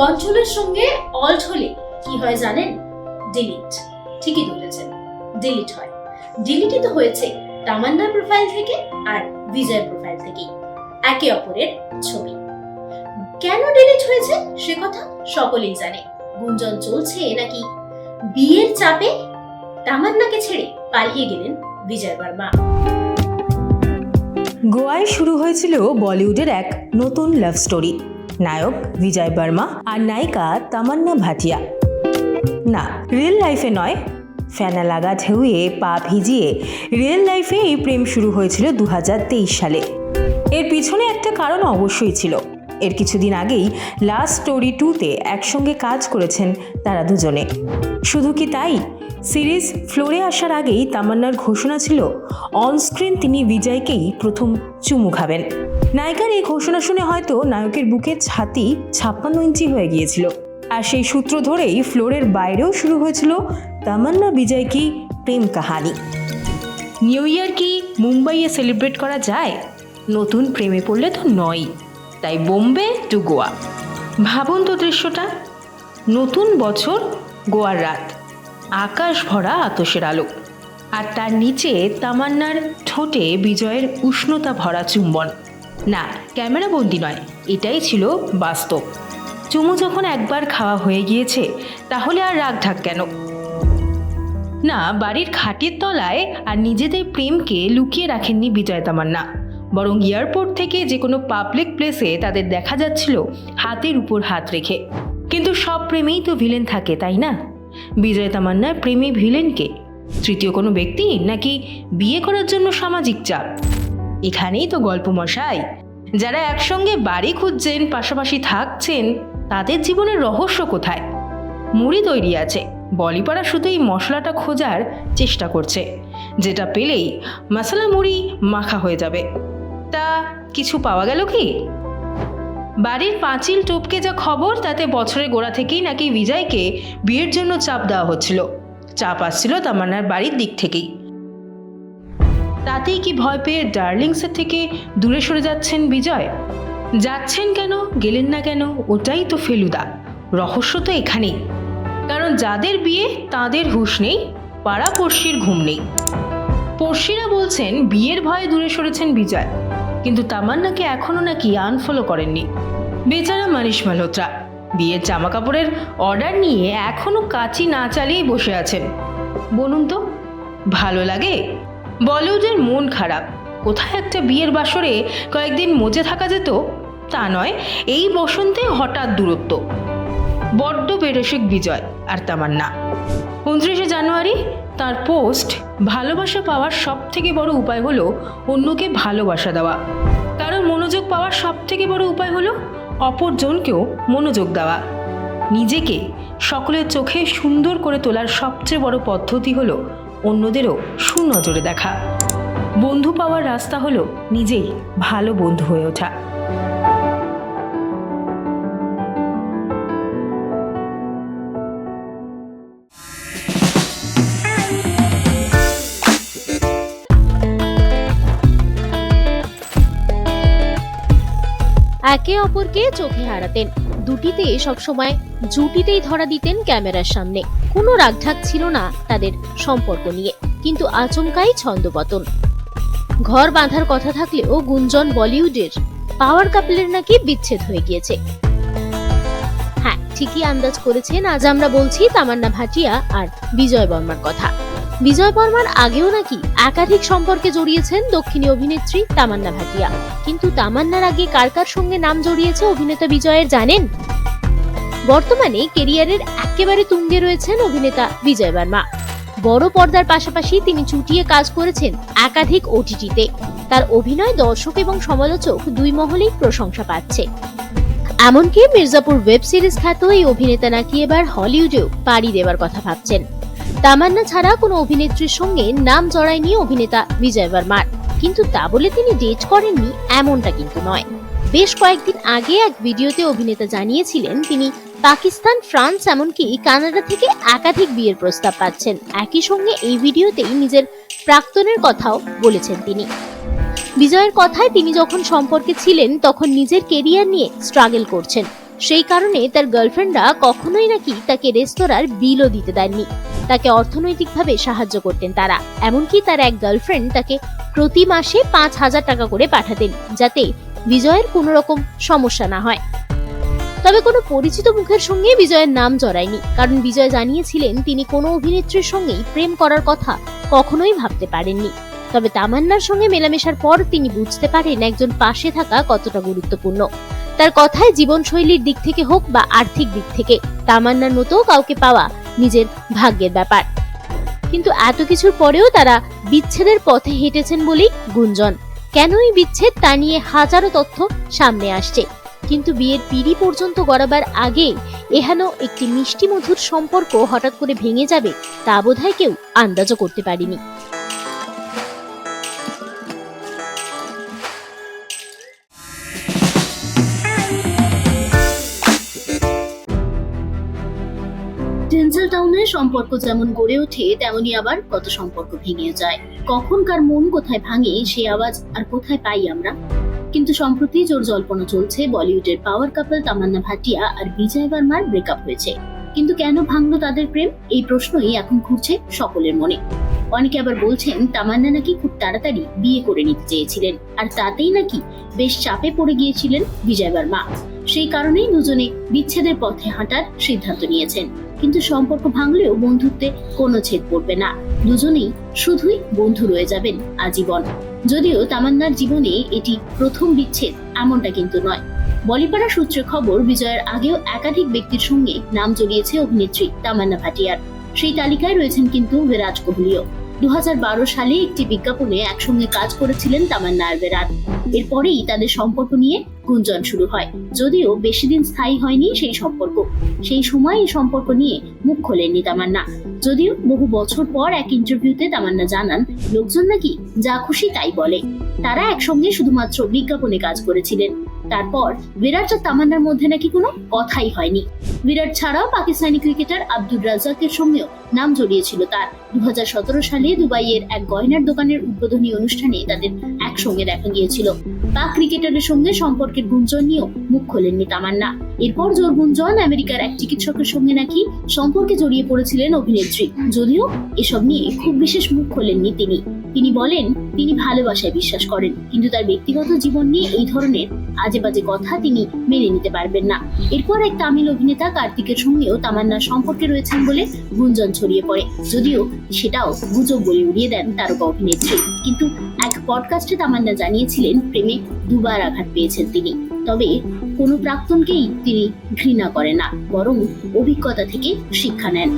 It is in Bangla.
কন্ট্রোলের সঙ্গে অল্ট হলে কি হয় জানেন? ডিলিট ঠিকই ধরেছেন ডিলিট হয়। ডিলিটই তো হয়েছে তামান্নার প্রোফাইল থেকে আর বিজয়ের প্রোফাইল থেকেই, একে অপরের ছবি। কেন ডিলিট হয়েছে? সে কথা সকলেই জানে। গুঞ্জন চলছে নাকি? বিয়ের চাপে তামান্নাকে ছেড়ে পালিয়ে গেলেন বিজয় বর্মা। গোয়ায় শুরু হয়েছিল বলিউডের এক নতুন লাভ স্টোরি নায়ক বিজয় বর্মা আর নায়িকা তামান্না ভাটিয়া। না রিয়েল লাইফে নয়। ফ্যানা লাগা ঢেউয়ে পা ভিজিয়ে রিয়েল লাইফে এই প্রেম শুরু হয়েছিল দু হাজার তেইশ সালে। এর পিছনে একটা কারণ অবশ্যই ছিল। এর কিছুদিন আগেই লাস্ট স্টোরি টুতে একসঙ্গে কাজ করেছেন তারা দুজনে। শুধু কি তাই? সিরিজ ফ্লোরে আসার আগেই তামান্নার ঘোষণা ছিল অনস্ক্রিন তিনি বিজয়কেই প্রথম চুমু খাবেন। নায়িকার এই ঘোষণা শুনে হয়তো নায়কের বুকের ছাতি ছাপ্পান্ন ইঞ্চি হয়ে গিয়েছিল। আর সেই সূত্র ধরেই ফ্লোরের বাইরেও শুরু হয়েছিল তামান্না বিজয় কি প্রেম কাহানি। নিউ ইয়ার কি মুম্বাইয়ে সেলিব্রেট করা যায়? নতুন প্রেমে পড়লে তো নয়। তাই বোম্বে টু গোয়া। ভাবুন তো দৃশ্যটা। নতুন বছর, গোয়ার রাত। আকাশ ভরা আতসের আলো। আর তার নিচে তামান্নার ঠোঁটে বিজয়ের উষ্ণতা ভরা চুম্বন। না, ক্যামেরা বন্দি নয়। এটাই ছিল বাস্তব। চুমু যখন একবার খাওয়া হয়ে গিয়েছে, তাহলে আর রাগ ঢাক কেন? না, বাড়ির খাটের তলায় আর নিজেদের প্রেমকে লুকিয়ে রাখেননি বিজয় তামান্না। বরং এয়ারপোর্ট থেকে যে কোনো পাবলিক প্লেসে তাদের দেখা যাচ্ছিল হাতের উপর হাত রেখে। কিন্তু সব প্রেমেই তো ভিলেন থাকে, তাই না? বিজয় তামান্নার প্রেমী ভিলেনকে? তৃতীয় কোনো ব্যক্তি নাকি বিয়ে করার জন্য সামাজিক চাপ? এখানেই তো গল্প মশাই যারা একসঙ্গে বাড়ি খুঁজছেন, পাশাপাশি থাকছেন, তাদের জীবনের রহস্য কোথায়? মুড়ি তৈরি আছে। বলিপাড়া শুধু এই মশলাটা খোঁজার চেষ্টা করছে। যেটা পেলেই মশলা মুড়ি মাখা হয়ে যাবে। তা কিছু পাওয়া গেল কি? বাড়ির পাঁচিল টপকে যা খবর, তাতে বছরের গোড়া থেকেই নাকি বিজয়কে বিয়ের জন্য চাপ দেওয়া হচ্ছিল। চাপ আসছিল তামান্নার বাড়ির দিক থেকেই। তাতেই কি ভয় পেয়ে ডার্লিংসের থেকে দূরে সরে যাচ্ছেন বিজয়? যাচ্ছেন কেন? গেলেন না কেন? ওটাই তো ফেলুদা। রহস্য তো এখানেই। কারণ যাদের বিয়ে, তাদের হুঁশ নেই, পাড়া পড়শির ঘুম নেই। পড়শিরা বলছেন, বিয়ের ভয়ে দূরে সরেছেন বিজয়। কিন্তু তামান্নাকে এখনও নাকি আনফলো করেননি। বেচারা মানিস মালহোত্রা, বিয়ের জামা কাপড়ের অর্ডার নিয়ে এখনও কাচি না চালিয়েই বসে আছেন। বলুন তো, ভালো লাগে? বলিউডের মন খারাপ। কোথায় একটা বিয়ের বাসরে কয়েকদিন মজে থাকা যেত? তা নয়, এই বসন্তে হঠাৎ দূরত্ব। বড্ড বেরসিক বিজয় আর তামান্না। উনত্রিশে জানুয়ারি, তার পোস্ট, ভালোবাসা পাওয়ার সব থেকে বড় উপায় হলো অন্যকে ভালোবাসা দেওয়া। কারও মনোযোগ পাওয়ার সব থেকে বড় উপায় হলো অপরজনকেও মনোযোগ দেওয়া। নিজেকে সকলের চোখে সুন্দর করে তোলার সবচেয়ে বড় পদ্ধতি হলো অন্যদেরও সুনজরে দেখা। বন্ধু পাওয়ার রাস্তা হলো নিজেই ভালো বন্ধু হয়ে ওঠা। একে অপরকে চোখে হারাতেন। দুটিতে সবসময় জুটিতেই ধরা দিতেন ক্যামেরার সামনে। কোনো রাগঢাক ছিল না তাদের সম্পর্ক নিয়ে, কিন্তু আচমকাই ছন্দপতন। ঘর বাঁধার কথা থাকলেও গুঞ্জন বলিউডের পাওয়ার কাপলের নাকি বিচ্ছেদ হয়ে গিয়েছে। হ্যাঁ ঠিকই আন্দাজ করেছেন আজ আমরা বলছি তামান্না ভাটিয়া আর বিজয় বর্মার কথা। বিজয় বর্মার আগেও নাকি একাধিক সম্পর্কে জড়িয়েছেন দক্ষিণী অভিনেত্রী তামান্না ভাটিয়া। কিন্তু তামান্নার আগে কার কার সঙ্গে নাম জড়িয়েছে অভিনেতা বিজয়ের জানেন? বর্তমানে কেরিয়ারের একেবারে তুঙ্গে রয়েছেন অভিনেতা বিজয় বর্মা। বড় পর্দার পাশাপাশি তিনি চুটিয়ে কাজ করেছেন একাধিক ওটিটিতে তার অভিনয় দর্শক এবং সমালোচক দুই মহলেই প্রশংসা পাচ্ছে। এমনকি মির্জাপুর ওয়েব সিরিজ খ্যাত এই অভিনেতা নাকি এবার হলিউডেও পাড়ি দেওয়ার কথা ভাবছেন। তামান্না ছাড়া কোনো অভিনেত্রীর সঙ্গে নাম জড়ায়নি অভিনেতা বিজয় বর্মার। কিন্তু তা বলে তিনি ডেট করেননি এমনটা কিন্তু নয়। বেশ কয়েকদিন আগে এক ভিডিওতে অভিনেতা জানিয়েছিলেন তিনি পাকিস্তান, ফ্রান্স, এমনকি কানাডা থেকে একাধিক বিয়ের প্রস্তাব পাচ্ছেন। একই সঙ্গে এই ভিডিওতেই নিজের প্রাক্তনের কথাও বলেছেন তিনি। বিজয়ের কথায় তিনি যখন সম্পর্কে ছিলেন, তখন নিজের কেরিয়ার নিয়ে স্ট্রাগল করছেন। সেই কারণে তার গার্লফ্রেন্ডরা কখনোই নাকি তাকে রেস্তোরাঁর বিলও দিতে দেননি। তাকে অর্থনৈতিকভাবে সাহায্য করতেন তারা। এমনকি তার এক গার্লফ্রেন্ড তাকে প্রতি মাসে পাঁচ হাজার টাকা করে পাঠাতেন, যাতে বিজয়ের কোনো রকম সমস্যা না হয়। তবে কোনো পরিচিত মুখের সঙ্গে বিজয়ের নাম জড়ায়নি। কারণ বিজয় জানিয়েছিলেন তিনি কোনো অভিনেত্রীর সঙ্গেই প্রেম করার কথা কখনোই ভাবতে পারেননি। তবে তামান্নার সঙ্গে মেলামেশার পর তিনি বুঝতে পারেন একজন পাশে থাকা কতটা গুরুত্বপূর্ণ। তার কথায় জীবনশৈলীর দিক থেকে হোক বা আর্থিক দিক থেকে, তামান্নার মতো কাউকে পাওয়া নিজের ভাগ্যের ব্যাপার। কিন্তু এত কিছুর পরেও তারা বিচ্ছেদের পথে হেঁটেছেন বলেই গুঞ্জন। কেনই বিচ্ছেদ তা নিয়ে হাজারো তথ্য সামনে আসছে। কিন্তু বিয়ের পিড়ি পর্যন্ত গড়াবার আগে এহেন একটি মিষ্টি মধুর সম্পর্ক হঠাৎ করে ভেঙে যাবে তা বোধহয় কেউ আন্দাজও করতে পারেনি। টাউনের সম্পর্ক যেমন গড়ে ওঠে, তেমনি আবার কত সম্পর্ক ভেঙে যায়। কখন কার মন কোথায় ভাঙে, সে আওয়াজ আর কোথায় পাই আমরা? কিন্তু সম্প্রতি জোর জল্পনা চলছে, বলিউডের পাওয়ার কাপল তামান্না ভাটিয়া আর বিজয় বর্মার ব্রেকআপ হয়েছে। কিন্তু কেন ভাঙলো তাদের প্রেম? এই প্রশ্নই এখন ঘুরছে সকলের মনে। অনেকে আবার বলছেন, তামান্না নাকি খুব তাড়াতাড়ি বিয়ে করে নিতে চেয়েছিলেন, আর তাতেই নাকি বেশ চাপে পড়ে গিয়েছিলেন বিজয় বর্মা। সেই কারণেই দুজনে বিচ্ছেদের পথে হাঁটার সিদ্ধান্ত নিয়েছেন। কিন্তু সম্পর্ক ভাঙলেও বন্ধুত্বে কোনো ছেদ পড়বে না। দুজনেই শুধুই বন্ধু রয়ে যাবেন আজীবন। যদিও তামান্নার জীবনে এটি প্রথম বিচ্ছেদ, এমনটা কিন্তু নয়। বলিপাড়া সূত্রে খবর, বিজয়ের আগেও একাধিক ব্যক্তির সঙ্গে নাম জড়িয়েছে অভিনেত্রী তামান্না ভাটিয়ার। সেই তালিকায় রয়েছেন কিন্তু বিরাট কোহলিও। দুহাজার বারো সালে একটি বিজ্ঞাপনে একসঙ্গে কাজ করেছিলেন তামান্না আর বিরাট এরপরেই তাদের সম্পর্ক নিয়ে গুঞ্জন শুরু হয়। যদিও বেশি দিন স্থায়ী হয়নি সেই সম্পর্ক। সেই সময় এই সম্পর্ক নিয়ে মুখ খোলেননি তামান্না। যদিও বহু বছর পর এক ইন্টারভিউতে তামান্না জানান, লোকজন নাকি যা খুশি তাই বলে। তারা একসঙ্গে শুধুমাত্র বিজ্ঞাপনে কাজ করেছিলেন। তারপর বিরাট আর তামান্নার মধ্যে নাকি কোনো কথাই হয়নি। বিরাট ছাড়াও পাকিস্তানি ক্রিকেটার আব্দুল রাজ্জাকের সঙ্গেও নাম জড়িয়েছিল তার। দুই হাজার সতেরো সালে দুবাইয়ের এক গয়নার দোকানের উদ্বোধনী অনুষ্ঠানে তাদের একসঙ্গে দেখা গিয়েছিল। পাক ক্রিকেটারের সঙ্গে সম্পর্কের গুঞ্জন নিয়েও মুখ খোলেননি তামান্না। এরপর জোর গুঞ্জন আমেরিকার এক চিকিৎসকের সঙ্গে নাকি সম্পর্কে জড়িয়ে পড়েছিলেন অভিনেত্রী। যদিও এসব নিয়ে খুব বিশেষ মুখ খোলেননি তিনি। তিনি বলেন, তিনি ভালোবাসায় বিশ্বাস করেন, কিন্তু তার ব্যক্তিগত জীবন নিয়ে এই ধরনের আজে বাজে কথা তিনি মেনে নিতে পারবেন না। এরপর এক তামিল অভিনেতা কার্তিকের সঙ্গেও তামান্নার সম্পর্কে রয়েছেন বলে গুঞ্জন ছড়িয়ে পড়ে। যদিও সেটাও গুজব বলে উড়িয়ে দেন তারকা অভিনেত্রী। কিন্তু এক পডকাস্টে তামান্না জানিয়েছিলেন, প্রেমে দুবার আঘাত পেয়েছেন তিনি। তবে কোনো প্রাক্তনকেই তিনি ঘৃণা করেন না, বরং অভিজ্ঞতা থেকে শিক্ষা নেন।